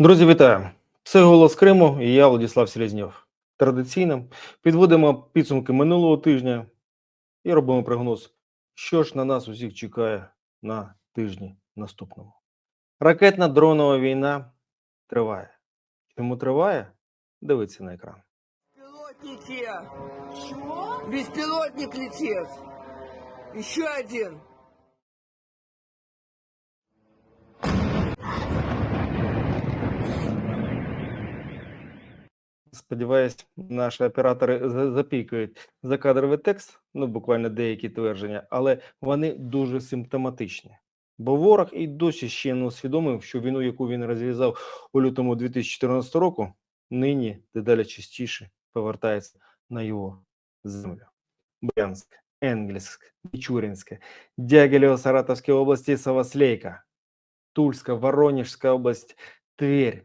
Друзі, вітаю! Це голос Криму і я Владислав Селезньов. Традиційно підводимо підсумки минулого тижня і робимо прогноз, що ж на нас усіх чекає на тижні наступному. Ракетна дронова війна триває. Чому триває? Дивіться на екран. Беспилотники! Чего? Беспилотник летит! Еще один! Сподіваюсь, наші оператори за- запікають закадровий текст, ну буквально деякі твердження, але вони дуже симптоматичні. Бо ворог і досі ще не усвідомив, що війну, яку він розв'язав у лютому 2014 року, нині дедалі частіше повертається на його землю. Брянськ, Енгельськ, Мічуринське, Дягілєво Саратовської області, Саваслейка, Тульська, Воронежська область, Тверь.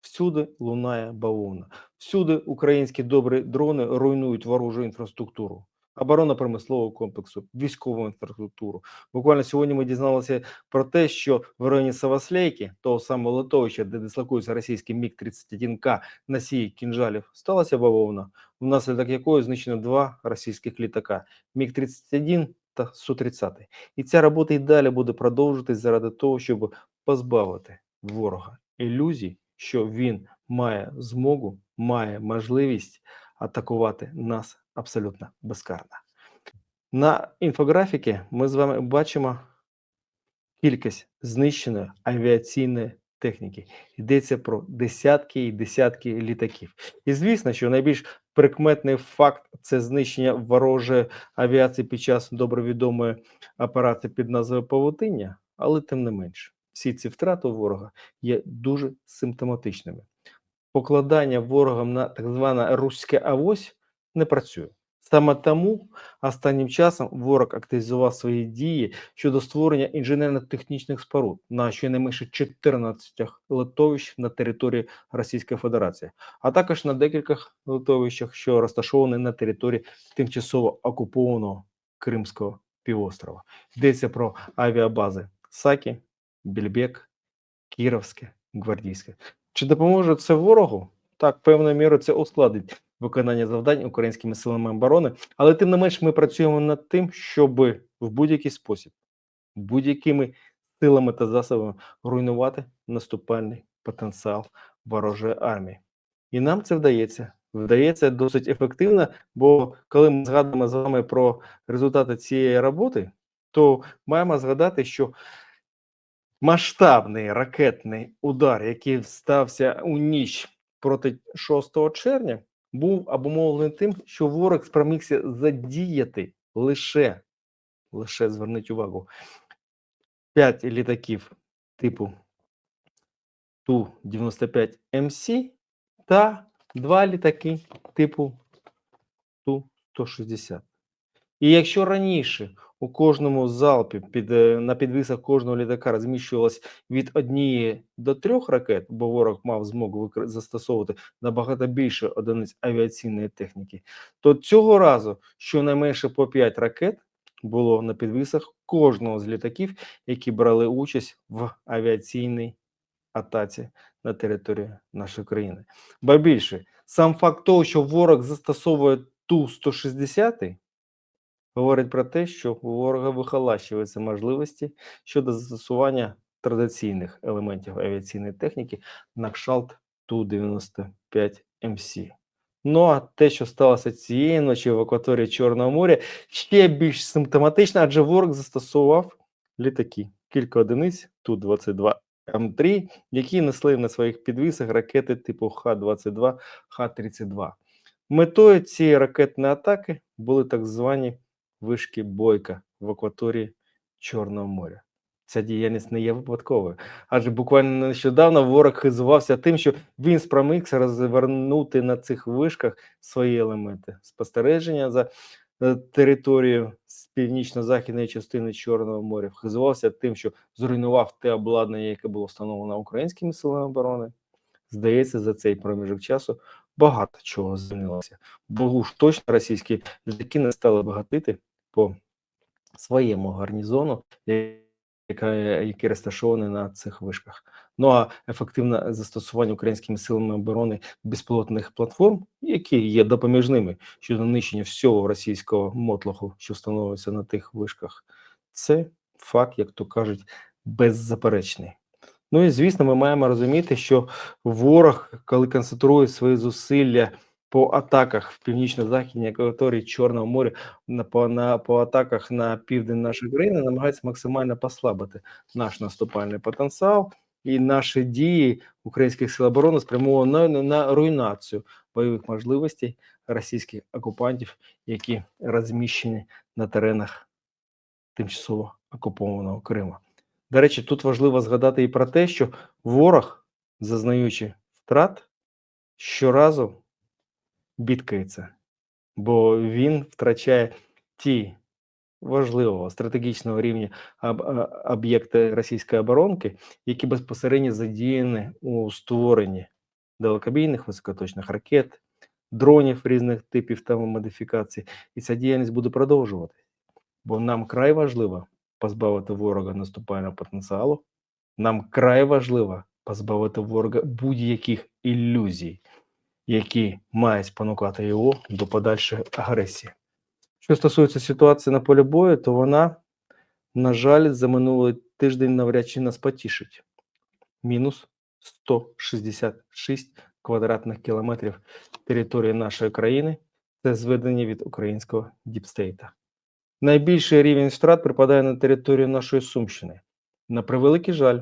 Всюди лунає бавовна. Всюди українські добрі дрони руйнують ворожу інфраструктуру, оборонно-промислового комплексу, військову інфраструктуру. Буквально сьогодні ми дізналися про те, що в районі Саваслейки, того самого литовища, де дислокується російський Міг-31К носій кінжалів, сталася бавовна, внаслідок якої знищено два російських літака Міг-31 та Су-30. І ця робота і далі буде продовжуватись заради того, щоб позбавити ворога ілюзій, що він має змогу, має можливість атакувати нас абсолютно безкарно. На інфографіки ми з вами бачимо кількість знищеної авіаційної техніки. Йдеться про десятки і десятки літаків. І звісно, що найбільш прикметний факт це знищення ворожої авіації під час добре відомої операції під назвою Павутиння, але тим не менше, всі ці втрати у ворога є дуже симптоматичними. Покладання ворогом на так зване руське авось не працює. Саме тому останнім часом ворог активізував свої дії щодо створення інженерно-технічних споруд на щонайменше 14 литовищ на території Російської Федерації, а також на декількох литовищах, що розташовані на території тимчасово окупованого Кримського півострова. Йдеться про авіабази Сакі, Більбек, Кіровське, Гвардійське. Чи допоможе це ворогу? Так, певною мірою це ускладить виконання завдань українськими силами оборони, але тим не менш ми працюємо над тим, щоб в будь-який спосіб, будь-якими силами та засобами руйнувати наступальний потенціал ворожої армії. І нам це вдається. Вдається досить ефективно, бо коли ми згадуємо з вами про результати цієї роботи, то маємо згадати, що масштабний ракетний удар, який стався у ніч проти 6 червня, був обумовлений тим, що ворог спромігся задіяти лише, лише зверніть увагу, 5 літаків типу Ту-95 МС та 2 літаки типу Ту-160. І якщо раніше у кожному залпі під, е, на підвісах кожного літака розміщувалось від однієї до трьох ракет, бо ворог мав змогу застосовувати набагато більше одиниць авіаційної техніки, то цього разу щонайменше по 5 ракет було на підвісах кожного з літаків, які брали участь в авіаційній атаці на території нашої країни. Ба більше, сам факт того, що ворог застосовує Ту-160, говорить про те, що у ворога вихолащуються можливості щодо застосування традиційних елементів авіаційної техніки на кшалт Ту-95 МС. Ну а те, що сталося цієї ночі в акваторії Чорного моря, ще більш симптоматично, адже ворог застосував літаки, кілька одиниць Ту-22 М3, які несли на своїх підвісах ракети типу Х-22, Х-32. Метою цієї ракетної атаки були так звані вишки Бойка в акваторії Чорного моря. Ця діяльність не є випадковою, адже буквально нещодавно ворог хизувався тим, що він спромігся розвернути на цих вишках свої елементи спостереження за е, територією з північно-західної частини Чорного моря. Хизувався тим, що зруйнував те обладнання, яке було встановлено українськими силами оборони. Здається, за цей проміжок часу багато чого змінилося. Бо уж точно російські літаки не стали багатити по своєму гарнізону, яка, які розташовані на цих вишках. Ну а ефективне застосування українськими силами оборони безпілотних платформ, які є допоміжними щодо нищення всього російського мотлоху, що встановлюється на тих вишках, це факт, як то кажуть, беззаперечний. Ну і звісно, ми маємо розуміти, що ворог, коли концентрує свої зусилля по атаках в північно-західній акваторії Чорного моря, на по, на по атаках на південь нашої країни, намагається максимально послабити наш наступальний потенціал і наші дії українських сил оборони спрямовані на, на, на руйнацію бойових можливостей російських окупантів, які розміщені на теренах тимчасово окупованого Криму. До речі, тут важливо згадати і про те, що ворог, зазнаючи втрат, щоразу бідкається, бо він втрачає ті важливого стратегічного рівня об- об'єкти російської оборонки, які безпосередньо задіяні у створенні далекобійних високоточних ракет, дронів різних типів та модифікацій, і ця діяльність буде продовжуватися. Бо нам край важливо позбавити ворога наступального потенціалу. Нам край важливо позбавити ворога будь-яких ілюзій, які мають спонукати його до подальшої агресії. Що стосується ситуації на полі бою, то вона, на жаль, за минулий тиждень навряд чи нас потішить. Мінус 166 квадратних кілометрів території нашої країни це зведення від українського діпстейта. Найбільший рівень втрат припадає на територію нашої Сумщини. На превеликий жаль,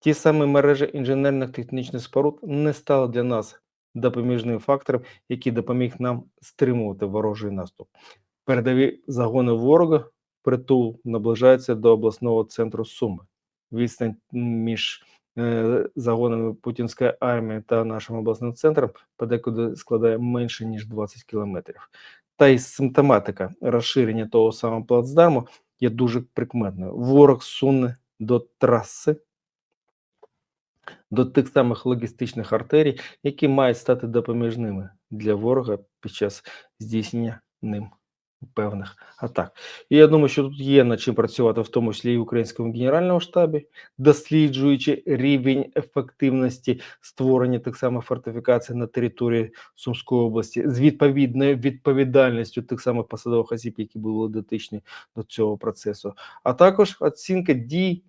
ті самі мережі інженерних технічних споруд не стали для нас допоміжним фактором, який допоміг нам стримувати ворожий наступ. Передові загони ворога притул наближаються до обласного центру Суми. Відстань між е, загонами путінської армії та нашим обласним центром подекуди складає менше ніж 20 кілометрів. Та й симптоматика розширення того самого плацдарму є дуже прикметною. Ворог суне до траси, до тих самих логістичних артерій, які мають стати допоміжними для ворога під час здійснення ним певних атак. І я думаю, що тут є над чим працювати, в тому числі і в українському генеральному штабі, досліджуючи рівень ефективності створення тих самих фортифікацій на території Сумської області з відповідною відповідальністю тих самих посадових осіб, які були дотичні до цього процесу, а також оцінка дій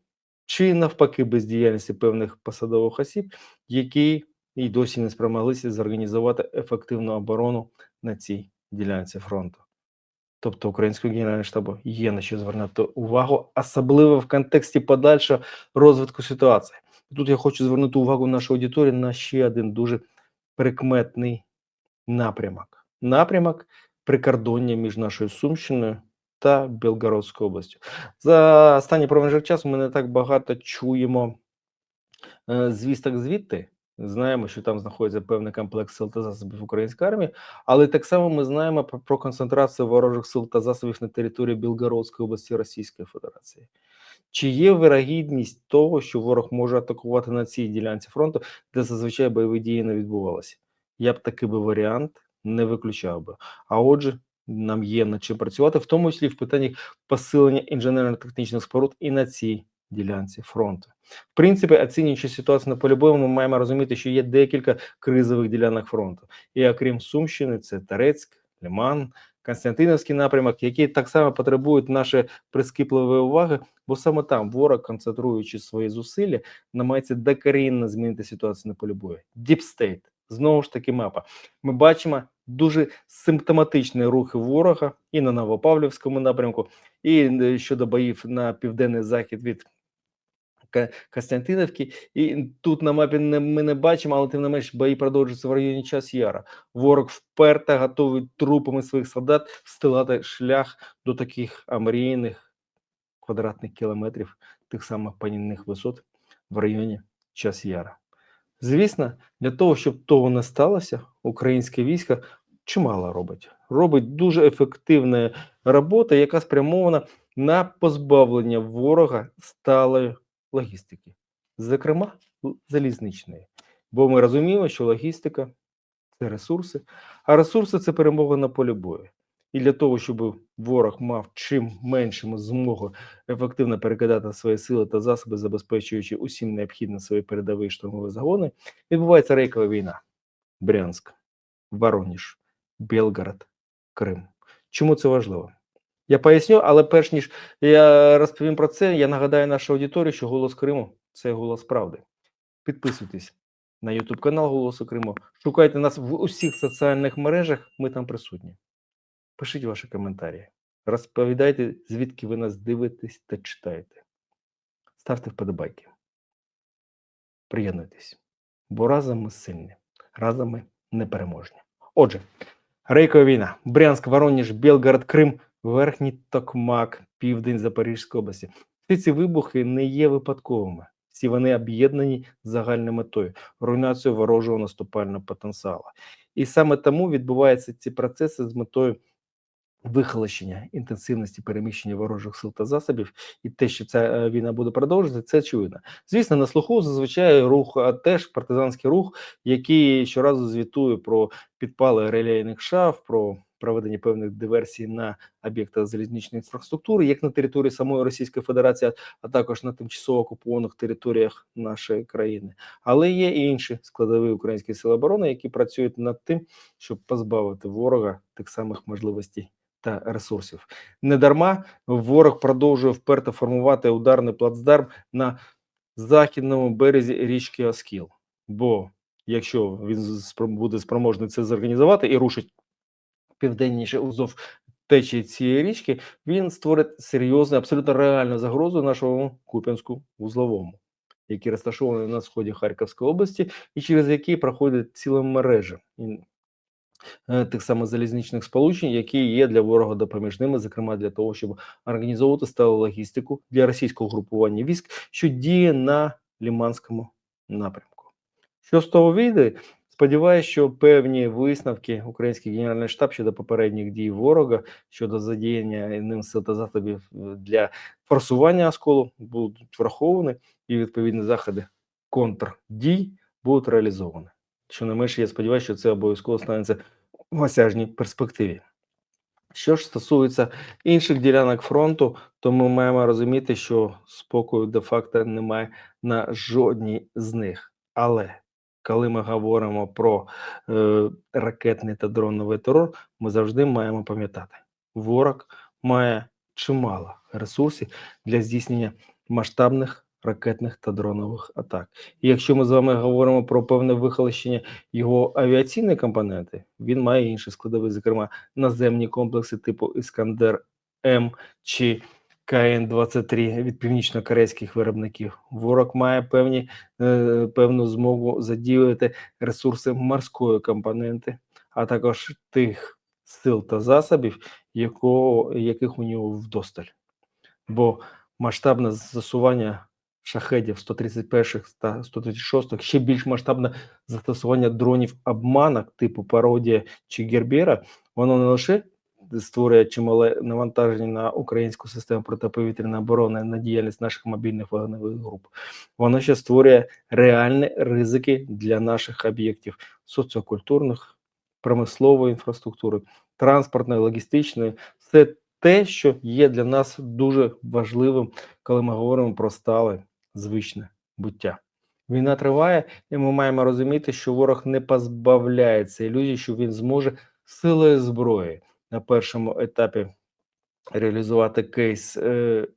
чи навпаки бездіяльності певних посадових осіб, які і досі не спромоглися зорганізувати ефективну оборону на цій ділянці фронту. Тобто українського генерального штабу є на що звернути увагу, особливо в контексті подальшого розвитку ситуації. Тут я хочу звернути увагу нашої аудиторії на ще один дуже прикметний напрямок. Напрямок прикордоння між нашою Сумщиною та Білгородською областю. За останній проміжок часу ми не так багато чуємо е, звісток звідти. Знаємо, що там знаходиться певний комплекс сил та засобів української армії, але так само ми знаємо про, концентрацію ворожих сил та засобів на території Білгородської області Російської Федерації. Чи є вирогідність того, що ворог може атакувати на цій ділянці фронту, де зазвичай бойові дії не відбувалися? Я б такий би варіант не виключав би. А отже, нам є над чим працювати, в тому числі в питанні посилення інженерно-технічних споруд і на цій ділянці фронту. В принципі, оцінюючи ситуацію на полі бою, ми маємо розуміти, що є декілька кризових ділянок фронту. І окрім Сумщини, це Тарецьк, Лиман, Константинівський напрямок, які так само потребують нашої прискіпливої уваги, бо саме там ворог, концентруючи свої зусилля, намагається докорінно змінити ситуацію на полі бою. Діпстейт, знову ж таки, мапа. Ми бачимо дуже симптоматичні рухи ворога і на Новопавлівському напрямку, і е, щодо боїв на південний захід від Костянтинівки. І тут на мапі ми не бачимо, але тим не менш бої продовжуються в районі час Яра. Ворог вперто готовий трупами своїх солдат встилати шлях до таких амрійних квадратних кілометрів тих самих панівних висот в районі час Яра. Звісно, для того, щоб того не сталося, українське військо чимало робить. Робить дуже ефективна робота, яка спрямована на позбавлення ворога сталої логістики, зокрема залізничної. Бо ми розуміємо, що логістика це ресурси, а ресурси це перемога на полі бою. І для того, щоб ворог мав чим меншому змогу ефективно перекидати свої сили та засоби, забезпечуючи усім необхідне свої передові штурмові загони, відбувається рейкова війна. Брянськ, Воронеж, Белгород, Крим. Чому це важливо? Я поясню, але перш ніж я розповім про це, я нагадаю нашій аудиторії, що голос Криму це голос правди. Підписуйтесь на YouTube канал Голосу Криму. Шукайте нас в усіх соціальних мережах, ми там присутні. Пишіть ваші коментарі. Розповідайте, звідки ви нас дивитесь та читаєте. Ставте вподобайки. Приєднуйтесь. Бо разом ми сильні, разом ми непереможні. Отже, Рейкова війна, Брянськ, Воронеж, Білгород, Крим, Верхній Токмак, Південь Запорізької області. Всі ці вибухи не є випадковими. Всі вони об'єднані загальною метою руйнацією ворожого наступального потенціалу. І саме тому відбуваються ці процеси з метою вихолощення інтенсивності переміщення ворожих сил та засобів, і те, що ця е, війна буде продовжуватися, це очевидно. Звісно, на слуху зазвичай рух, а теж партизанський рух, який щоразу звітує про підпали релейних шаф, про проведення певних диверсій на об'єктах залізничної інфраструктури, як на території самої Російської Федерації, а також на тимчасово окупованих територіях нашої країни. Але є і інші складові української сили оборони, які працюють над тим, щоб позбавити ворога тих самих можливостей та ресурсів. Недарма ворог продовжує вперто формувати ударний плацдарм на західному березі річки Оскіл. Бо якщо він буде спроможний це зорганізувати і рушить південніше уздовж течії цієї річки, він створить серйозну, абсолютно реальну загрозу нашому Куп'янську вузловому, який розташований на сході Харківської області, і через який проходить ціла мережа тих самих залізничних сполучень, які є для ворога допоміжними, зокрема для того, щоб організовувати сталу логістику для російського групування військ, що діє на Ліманському напрямку. Що з того вийде? Сподіваюся, що певні висновки Український генеральний штаб щодо попередніх дій ворога щодо задіяння ним сил та засобів е, для форсування осколу будуть враховані, і відповідні заходи контрдій будуть реалізовані. Що не менше, я сподіваюся, що це обов'язково станеться в осяжній перспективі. Що ж стосується інших ділянок фронту, то ми маємо розуміти, що спокою де-факто немає на жодній з них. Але коли ми говоримо про е, ракетний та дроновий терор, ми завжди маємо пам'ятати, ворог має чимало ресурсів для здійснення масштабних ракетних та дронових атак. І якщо ми з вами говоримо про певне вихолощення його авіаційної компоненти, він має інші складові, зокрема наземні комплекси типу Іскандер М чи КН-23 від північно-корейських виробників. Ворог має певні, е, певну змогу задіювати ресурси морської компоненти, а також тих сил та засобів, якого, яких у нього вдосталь. Бо масштабне застосування шахедів 131 та 136 ще більш масштабне застосування дронів обманок типу пародія чи Гербера, воно не лише створює чимале навантаження на українську систему протиповітряної оборони на діяльність наших мобільних вогневих груп. Воно ще створює реальні ризики для наших об'єктів соціокультурних, промислової інфраструктури, транспортної, логістичної, все те, що є для нас дуже важливим, коли ми говоримо про стале звичне буття. Війна триває, і ми маємо розуміти, що ворог не позбавляється ілюзій, що він зможе силою зброї на першому етапі реалізувати кейс е,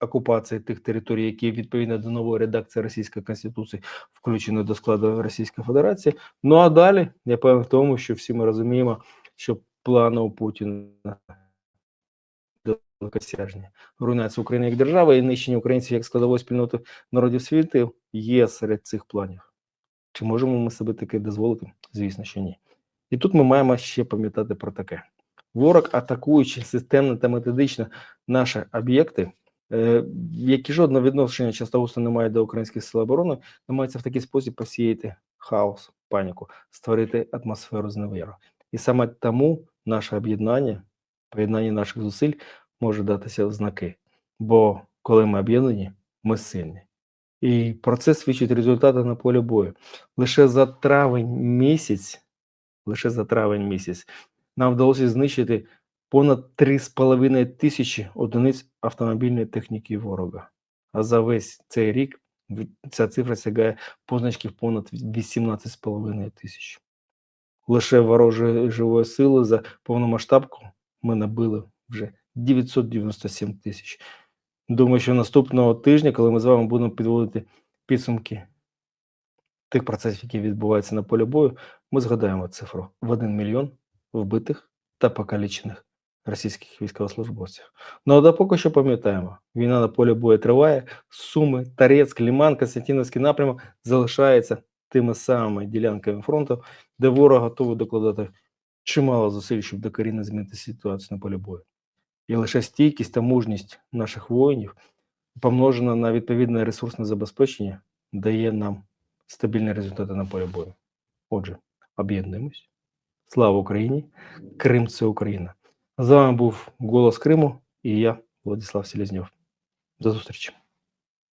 окупації тих територій, які відповідно до нової редакції Російської Конституції включені до складу Російської Федерації. Ну а далі я певен в тому, що всі ми розуміємо, що плани у Путіна далекосяжні. Руйнація України як держави і нищення українців як складової спільноти народів світу є серед цих планів. Чи можемо ми себе таке дозволити? Звісно, що ні. І тут ми маємо ще пам'ятати про таке: ворог, атакуючи системно та методично наші об'єкти, е, які жодного відношення часто не мають до українських сил оборони, намагаються в такий спосіб посіяти хаос, паніку, створити атмосферу зневіру. І саме тому наше об'єднання, поєднання наших зусиль може датися в знаки. Бо коли ми об'єднані, ми сильні. І про це свідчать результати на полі бою. Лише за травень місяць, лише за травень місяць нам вдалося знищити понад 3,5 тисячі одиниць автомобільної техніки ворога. А за весь цей рік ця цифра сягає позначки понад 18,5 тисяч. Лише ворожої живої сили за повномасштабку ми набили вже 997 тисяч. Думаю, що наступного тижня, коли ми з вами будемо підводити підсумки тих процесів, які відбуваються на полі бою, ми згадаємо цифру в 1 мільйон вбитих та покалічених російських військовослужбовців. Ну а допоки що пам'ятаємо, війна на полі бою триває, Суми, Тарецьк, Ліман, Константинівський напрямок залишається тими самими ділянками фронту, де ворог готовий докладати чимало зусиль, щоб докорінно змінити ситуацію на полі бою. І лише стійкість та мужність наших воїнів, помножена на відповідне ресурсне забезпечення, дає нам стабільні результати на полі бою. Отже, об'єднуємось. Слава Україні! Крим це Україна. З вами був Голос Криму і я, Владислав Селезньов. До зустрічі.